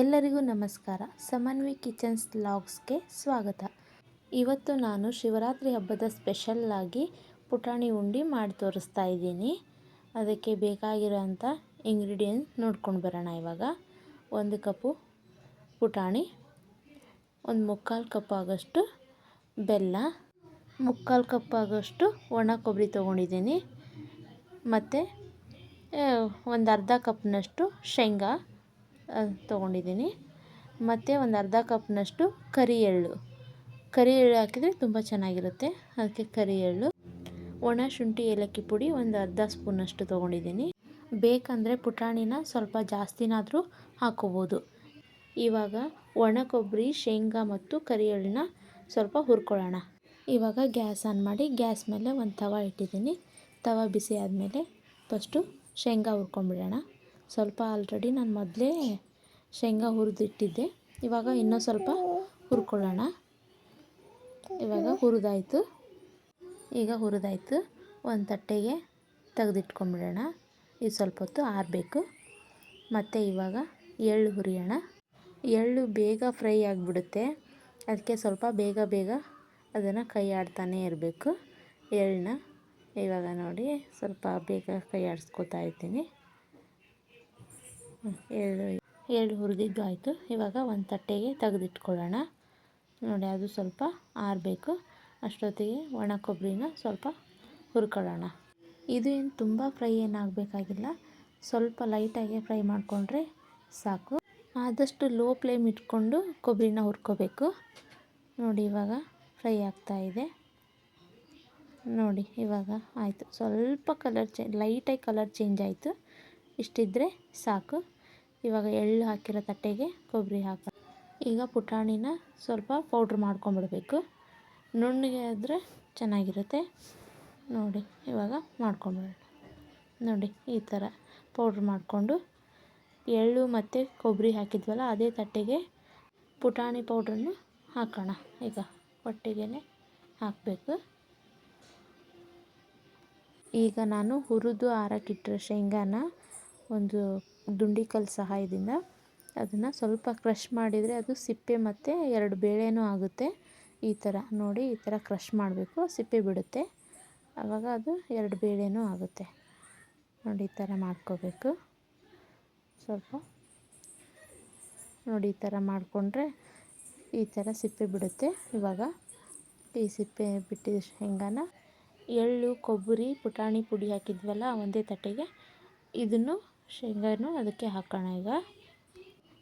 ಎಲ್ಲರಿಗೂ ನಮಸ್ಕಾರ. ಸಮನ್ವಿ ಕಿಚನ್ಸ್ ಲಾಗ್ಸ್ಗೆ ಸ್ವಾಗತ. ಇವತ್ತು ನಾನು ಶಿವರಾತ್ರಿ ಹಬ್ಬದ ಸ್ಪೆಷಲ್ಲಾಗಿ ಪುಟಾಣಿ ಉಂಡಿ ಮಾಡಿ ತೋರಿಸ್ತಾ ಇದ್ದೀನಿ. ಅದಕ್ಕೆ ಬೇಕಾಗಿರೋಂಥ ಇಂಗ್ರೀಡಿಯೆಂಟ್ ನೋಡ್ಕೊಂಡು ಬರೋಣ ಇವಾಗ. ಒಂದು ಕಪ್ಪು ಪುಟಾಣಿ, ಒಂದು ಮುಕ್ಕಾಲು ಕಪ್ ಆಗೋಷ್ಟು ಬೆಲ್ಲ, ಮುಕ್ಕಾಲು ಕಪ್ ಆಗೋಷ್ಟು ಒಣ ಕೊಬ್ಬರಿ ತೊಗೊಂಡಿದ್ದೀನಿ. ಮತ್ತು ಒಂದು ಅರ್ಧ ಕಪ್ನಷ್ಟು ಶೇಂಗಾ. ತೊಗೊಂಡಿದ್ದೀನಿ. ಮತ್ತು ಒಂದು ಅರ್ಧ ಕಪ್ನಷ್ಟು ಕರಿ ಎಳ್ಳು ಕರಿ ಎಳ್ಳು ಹಾಕಿದರೆ ತುಂಬ ಚೆನ್ನಾಗಿರುತ್ತೆ. ಅದಕ್ಕೆ ಕರಿ ಎಳ್ಳು ಒಣ ಶುಂಠಿ ಏಲಕ್ಕಿ ಪುಡಿ ಒಂದು ಅರ್ಧ ಸ್ಪೂನಷ್ಟು ತೊಗೊಂಡಿದ್ದೀನಿ. ಬೇಕಂದರೆ ಪುಟಾಣಿನ ಸ್ವಲ್ಪ ಜಾಸ್ತಿನಾದರೂ ಹಾಕೋಬೋದು. ಇವಾಗ ಒಣ ಕೊಬ್ಬರಿ, ಶೇಂಗಾ ಮತ್ತು ಕರಿ ಎಳ್ಳನ್ನ ಸ್ವಲ್ಪ ಹುರ್ಕೊಳ್ಳೋಣ. ಇವಾಗ ಗ್ಯಾಸ್ ಆನ್ ಮಾಡಿ ಗ್ಯಾಸ್ ಮೇಲೆ ಒಂದು ತವ ಇಟ್ಟಿದ್ದೀನಿ. ತವ ಬಿಸಿ ಆದಮೇಲೆ ಫಸ್ಟು ಶೇಂಗಾ ಹುರ್ಕೊಂಬಿಡೋಣ ಸ್ವಲ್ಪ ಆಲ್ರೆಡಿ ನಾನು ಮೊದಲೇ ಶೇಂಗಾ ಹುರಿದಿಟ್ಟಿದ್ದೆ. ಇವಾಗ ಇನ್ನೂ ಸ್ವಲ್ಪ ಹುರ್ಕೊಳ್ಳೋಣ. ಇವಾಗ ಹುರಿದಾಯ್ತು. ಈಗ ಹುರಿದಾಯ್ತು. ಒಂದು ತಟ್ಟೆಗೆ ತೆಗೆದಿಟ್ಕೊಂಬಿಡೋಣ ಇದು ಸ್ವಲ್ಪ ಹೊತ್ತು ಆರಬೇಕು. ಮತ್ತು ಇವಾಗ ಎಳ್ಳು ಹುರಿಯೋಣ. ಎಳ್ಳು ಬೇಗ ಫ್ರೈ ಆಗಿಬಿಡುತ್ತೆ. ಅದಕ್ಕೆ ಸ್ವಲ್ಪ ಬೇಗ ಬೇಗ ಅದನ್ನು ಕೈ ಆಡ್ತಾನೇ ಇರಬೇಕು. ಎಳ್ಳನ್ನ ಇವಾಗ ನೋಡಿ ಸ್ವಲ್ಪ ಬೇಗ ಕೈ ಆಡಿಸ್ಕೊತಾ ಇದ್ದೀನಿ. ಎಳ್ಳು ಎರಡು ಹುರಿದಿದ್ದು ಆಯಿತು. ಇವಾಗ ಒಂದು ತಟ್ಟೆಗೆ ತೆಗೆದಿಟ್ಕೊಳ್ಳೋಣ. ನೋಡಿ, ಅದು ಸ್ವಲ್ಪ ಆರಬೇಕು. ಅಷ್ಟೊತ್ತಿಗೆ ಒಣ ಕೊಬ್ಬರಿನ ಸ್ವಲ್ಪ ಹುರ್ಕೊಳ್ಳೋಣ. ಇದು ಏನು ತುಂಬ ಫ್ರೈ ಏನಾಗಬೇಕಾಗಿಲ್ಲ ಸ್ವಲ್ಪ ಲೈಟಾಗಿ ಫ್ರೈ ಮಾಡಿಕೊಂಡ್ರೆ ಸಾಕು. ಆದಷ್ಟು ಲೋ ಫ್ಲೇಮ್ ಇಟ್ಕೊಂಡು ಕೊಬ್ಬರಿನ ಹುರ್ಕೋಬೇಕು. ನೋಡಿ, ಇವಾಗ ಫ್ರೈ ಆಗ್ತಾಯಿದೆ ನೋಡಿ, ಇವಾಗ ಆಯಿತು. ಸ್ವಲ್ಪ ಕಲರ್ ಚೇ, ಲೈಟಾಗಿ ಕಲರ್ ಚೇಂಜ್ ಆಯಿತು. ಇಷ್ಟಿದ್ದರೆ ಸಾಕು. ಇವಾಗ ಎಳ್ಳು ಹಾಕಿರೋ ತಟ್ಟೆಗೆ ಕೊಬ್ಬರಿ ಹಾಕ. ಈಗ ಪುಟಾಣಿನ ಸ್ವಲ್ಪ ಪೌಡ್ರ್ ಮಾಡ್ಕೊಂಬಿಡ್ಬೇಕು. ನುಣ್ಣಗೆ ಆದರೆ ಚೆನ್ನಾಗಿರುತ್ತೆ. ನೋಡಿ, ಇವಾಗ ಮಾಡ್ಕೊಂಬಿಡೋಣ. ನೋಡಿ, ಈ ಥರ ಪೌಡ್ರ್ ಮಾಡಿಕೊಂಡು ಎಳ್ಳು ಮತ್ತು ಕೊಬ್ಬರಿ ಹಾಕಿದ್ವಲ್ಲ, ಅದೇ ತಟ್ಟೆಗೆ ಪುಟಾಣಿ ಪೌಡ್ರನ್ನು ಹಾಕೋಣ. ಈಗ ಒಟ್ಟಿಗೆ ಹಾಕಬೇಕು. ಈಗ ನಾನು ಹುರಿದು ಆರಕ್ಕಿಟ್ಟಿರೋ ಶೇಂಗಾನ ಒಂದು ದುಂಡಿಕಲ್ಲು ಸಹಾಯದಿಂದ ಅದನ್ನು ಸ್ವಲ್ಪ ಕ್ರಷ್ ಮಾಡಿದರೆ ಅದು ಸಿಪ್ಪೆ ಮತ್ತು ಎರಡು ಬೇಳೆನೂ ಆಗುತ್ತೆ. ಈ ಥರ ನೋಡಿ, ಈ ಥರ ಕ್ರಷ್ ಮಾಡಬೇಕು, ಸಿಪ್ಪೆ ಬಿಡುತ್ತೆ. ಆವಾಗ ಅದು ಎರಡು ಬೇಳೆನೂ ಆಗುತ್ತೆ. ನೋಡಿ, ಈ ಥರ ಮಾಡ್ಕೋಬೇಕು. ಸ್ವಲ್ಪ ನೋಡಿ, ಈ ಥರ ಮಾಡಿಕೊಂಡ್ರೆ ಈ ಥರ ಸಿಪ್ಪೆ ಬಿಡುತ್ತೆ. ಇವಾಗ ಈ ಸಿಪ್ಪೆ ಬಿಟ್ಟಿದ ಶೇಂಗಾನ ಎಳ್ಳು, ಕೊಬ್ಬರಿ, ಪುಟಾಣಿ ಪುಡಿ ಹಾಕಿದ್ವಲ್ಲ, ಒಂದೇ ತಟ್ಟೆಗೆ, ಇದನ್ನು ಶೇಂಗಾನು ಅದಕ್ಕೆ ಹಾಕೋಣ ಈಗ.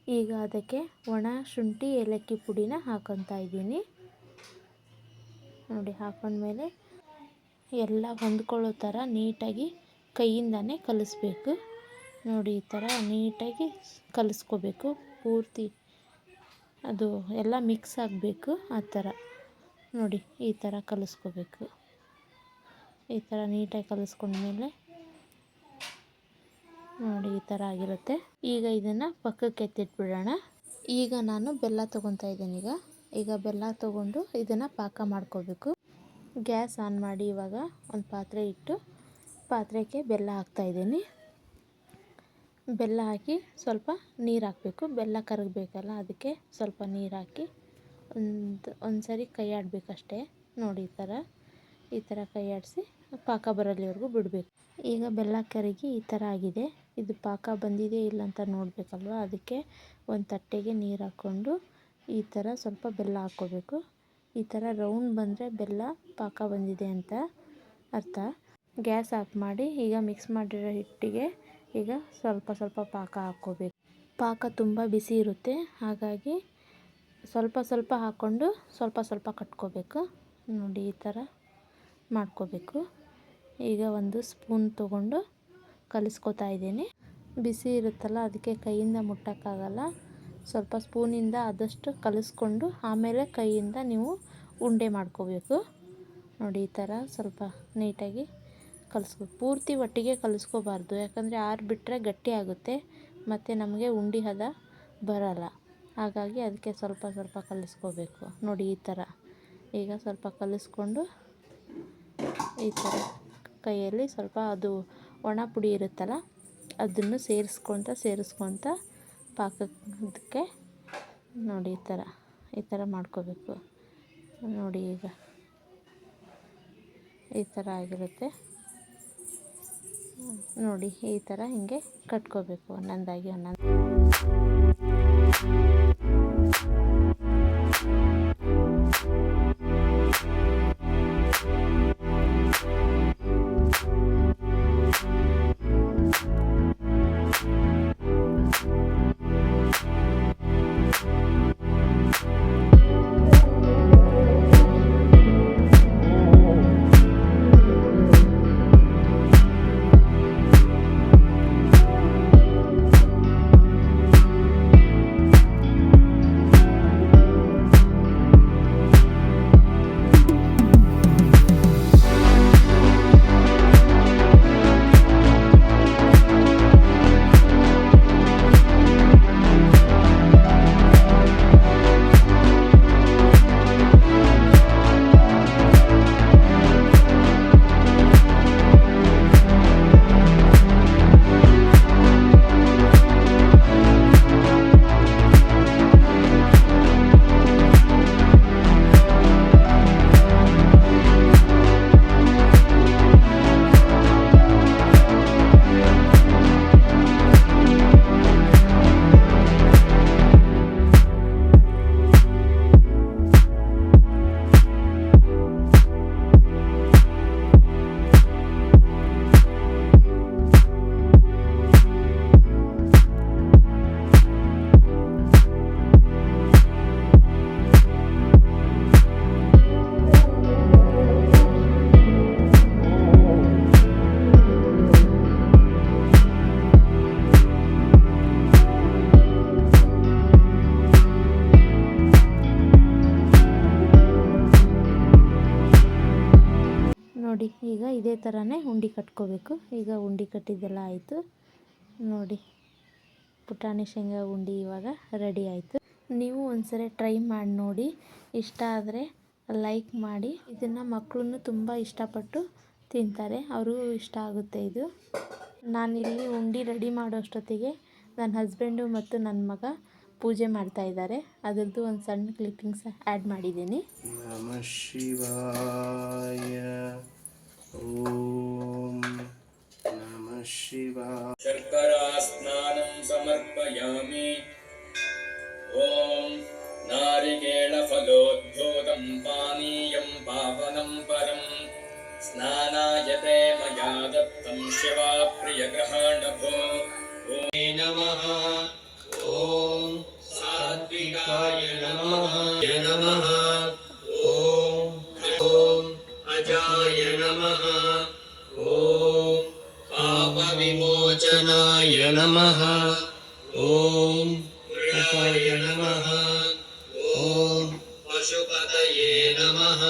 ಈಗ ಅದಕ್ಕೆ ಒಣ ಶುಂಠಿ, ಏಲಕ್ಕಿ ಪುಡಿನ ಹಾಕೊತಾ ಇದ್ದೀನಿ. ನೋಡಿ, ಹಾಕೊಂಡ್ಮೇಲೆ ಎಲ್ಲ ಹೊಂದ್ಕೊಳ್ಳೋ ಥರ ನೀಟಾಗಿ ಕೈಯಿಂದನೇ ಕಲಿಸ್ಬೇಕು. ನೋಡಿ, ಈ ಥರ ನೀಟಾಗಿ ಕಲಿಸ್ಕೋಬೇಕು. ಪೂರ್ತಿ ಅದು ಎಲ್ಲ ಮಿಕ್ಸ್ ಆಗಬೇಕು ಆ ಥರ. ನೋಡಿ, ಈ ಥರ ಕಲಿಸ್ಕೋಬೇಕು. ಈ ಥರ ನೀಟಾಗಿ ಕಲಿಸ್ಕೊಂಡ್ಮೇಲೆ ನೋಡಿ ಈ ಥರ ಆಗಿರುತ್ತೆ. ಈಗ ಇದನ್ನು ಪಕ್ಕಕ್ಕೆ ಎತ್ತಿಟ್ಬಿಡೋಣ. ಈಗ ನಾನು ಬೆಲ್ಲ ತೊಗೊತಾ ಇದ್ದೀನಿ ಈಗ. ಈಗ ಬೆಲ್ಲ ತೊಗೊಂಡು ಇದನ್ನು ಪಾಕ ಮಾಡ್ಕೋಬೇಕು. ಗ್ಯಾಸ್ ಆನ್ ಮಾಡಿ ಇವಾಗ ಒಂದು ಪಾತ್ರೆ ಇಟ್ಟು ಪಾತ್ರೆಗೆ ಬೆಲ್ಲ ಹಾಕ್ತಾಯಿದ್ದೀನಿ ಬೆಲ್ಲ ಹಾಕಿ ಸ್ವಲ್ಪ ನೀರು ಹಾಕಬೇಕು. ಬೆಲ್ಲ ಕರಗಬೇಕಲ್ಲ, ಅದಕ್ಕೆ ಸ್ವಲ್ಪ ನೀರು ಹಾಕಿ ಒಂದು ಒಂದು ಸರಿ ಕೈ ಆಡಬೇಕಷ್ಟೇ. ನೋಡಿ ಈ ಥರ ಈ ಥರ ಕೈ ಆಡಿಸಿ ಪಾಕ ಬರಲಿವರೆಗೂ ಬಿಡಬೇಕು. ಈಗ ಬೆಲ್ಲ ಕರಗಿ ಈ ಥರ ಆಗಿದೆ. ಇದು ಪಾಕ ಬಂದಿದೆ ಇಲ್ಲ ಅಂತ ನೋಡಬೇಕಲ್ವ? ಅದಕ್ಕೆ ಒಂದು ತಟ್ಟೆಗೆ ನೀರು ಹಾಕ್ಕೊಂಡು ಈ ಥರ ಸ್ವಲ್ಪ ಬೆಲ್ಲ ಹಾಕ್ಕೋಬೇಕು. ಈ ಥರ ರೌಂಡ್ ಬಂದರೆ ಬೆಲ್ಲ ಪಾಕ ಬಂದಿದೆ ಅಂತ ಅರ್ಥ. ಗ್ಯಾಸ್ ಆಫ್ ಮಾಡಿ ಈಗ ಮಿಕ್ಸ್ ಮಾಡಿರೋ ಹಿಟ್ಟಿಗೆ ಈಗ ಸ್ವಲ್ಪ ಸ್ವಲ್ಪ ಪಾಕ ಹಾಕ್ಕೋಬೇಕು. ಪಾಕ ತುಂಬ ಬಿಸಿ ಇರುತ್ತೆ, ಹಾಗಾಗಿ ಸ್ವಲ್ಪ ಸ್ವಲ್ಪ ಹಾಕ್ಕೊಂಡು ಸ್ವಲ್ಪ ಸ್ವಲ್ಪ ಕಟ್ಕೋಬೇಕು. ನೋಡಿ ಈ ಥರ ಮಾಡ್ಕೋಬೇಕು. ಈಗ ಒಂದು ಸ್ಪೂನ್ ತೊಗೊಂಡು ಕಲಿಸ್ಕೊತಾ ಇದ್ದೀನಿ. ಬಿಸಿ ಇರುತ್ತಲ್ಲ, ಅದಕ್ಕೆ ಕೈಯಿಂದ ಮುಟ್ಟೋಕ್ಕಾಗಲ್ಲ. ಸ್ವಲ್ಪ ಸ್ಪೂನಿಂದ ಆದಷ್ಟು ಕಲಿಸ್ಕೊಂಡು ಆಮೇಲೆ ಕೈಯಿಂದ ನೀವು ಉಂಡೆ ಮಾಡ್ಕೋಬೇಕು. ನೋಡಿ, ಈ ಥರ ಸ್ವಲ್ಪ ನೀಟಾಗಿ ಕಲಿಸ್ಕೊ, ಪೂರ್ತಿ ಒಟ್ಟಿಗೆ ಕಲಿಸ್ಕೋಬಾರ್ದು. ಯಾಕಂದರೆ ಆರಿಬಿಟ್ರೆ ಗಟ್ಟಿ ಆಗುತ್ತೆ, ಮತ್ತು ನಮಗೆ ಉಂಡೆ ಹದ ಬರಲ್ಲ. ಹಾಗಾಗಿ ಅದಕ್ಕೆ ಸ್ವಲ್ಪ ಸ್ವಲ್ಪ ಕಲಿಸ್ಕೋಬೇಕು. ನೋಡಿ, ಈ ಥರ. ಈಗ ಸ್ವಲ್ಪ ಕಲಿಸ್ಕೊಂಡು ಈ ಥರ ಕೈಯಲ್ಲಿ ಸ್ವಲ್ಪ ಅದು ಒಣ ಪುಡಿ ಇರುತ್ತಲ್ಲ ಅದನ್ನು ಸೇರಿಸ್ಕೊತ ಸೇರಿಸ್ಕೊತ ಪಾಕಕ್ಕೆ ನೋಡಿ ಈ ಥರ ಈ ಥರ ಮಾಡ್ಕೋಬೇಕು. ನೋಡಿ ಈಗ ಈ ಥರ ಆಗಿರುತ್ತೆ. ನೋಡಿ ಈ ಥರ ಹಿಂಗೆ ಕಟ್ಕೋಬೇಕು, ಒಂದೊಂದಾಗಿ ಒಂದೊಂದು ನೋಡಿ, ಈಗ ಇದೇ ಥರನೇ ಉಂಡಿ ಕಟ್ಕೋಬೇಕು. ಈಗ ಉಂಡಿ ಕಟ್ಟಿದ್ದೆಲ್ಲ ಆಯಿತು. ನೋಡಿ, ಪುಟಾಣಿ ಶೇಂಗಾ ಉಂಡಿ ಇವಾಗ ರೆಡಿ ಆಯಿತು. ನೀವು ಒಂದ್ಸರಿ ಟ್ರೈ ಮಾಡಿ ನೋಡಿ. ಇಷ್ಟ ಆದರೆ ಲೈಕ್ ಮಾಡಿ. ಇದನ್ನು ಮಕ್ಕಳನ್ನು ತುಂಬ ಇಷ್ಟಪಟ್ಟು ತಿಂತಾರೆ. ಅವ್ರಿಗೂ ಇಷ್ಟ ಆಗುತ್ತೆ ಇದು. ನಾನಿಲ್ಲಿ ಉಂಡಿ ರೆಡಿ ಮಾಡೋಷ್ಟೊತ್ತಿಗೆ ನನ್ನ ಹಸ್ಬೆಂಡು ಮತ್ತು ನನ್ನ ಮಗ ಪೂಜೆ ಮಾಡ್ತಾ ಇದ್ದಾರೆ. ಅದರದ್ದು ಒಂದು ಸಣ್ಣ ಕ್ಲಿಪ್ಪಿಂಗ್ಸ್ ಆ್ಯಡ್ ಮಾಡಿದ್ದೀನಿ. ನಮ ಶಿವಾಯ. ॐ नमः शिवाय शर्करास्नानं समर्पयामि ॐ नारिकेलफलोद्भूतं पानीयं पावनं परम् स्नानाय ते मया दत्तं शिवाप्रियग्रहाणभो ॐ नमः ॐ सात्विकाय नमः नमः अजाय नमः। ॐ पापविमोचनाय नमः। ॐ मृगाय नमः। ॐ पशुपतये नमः।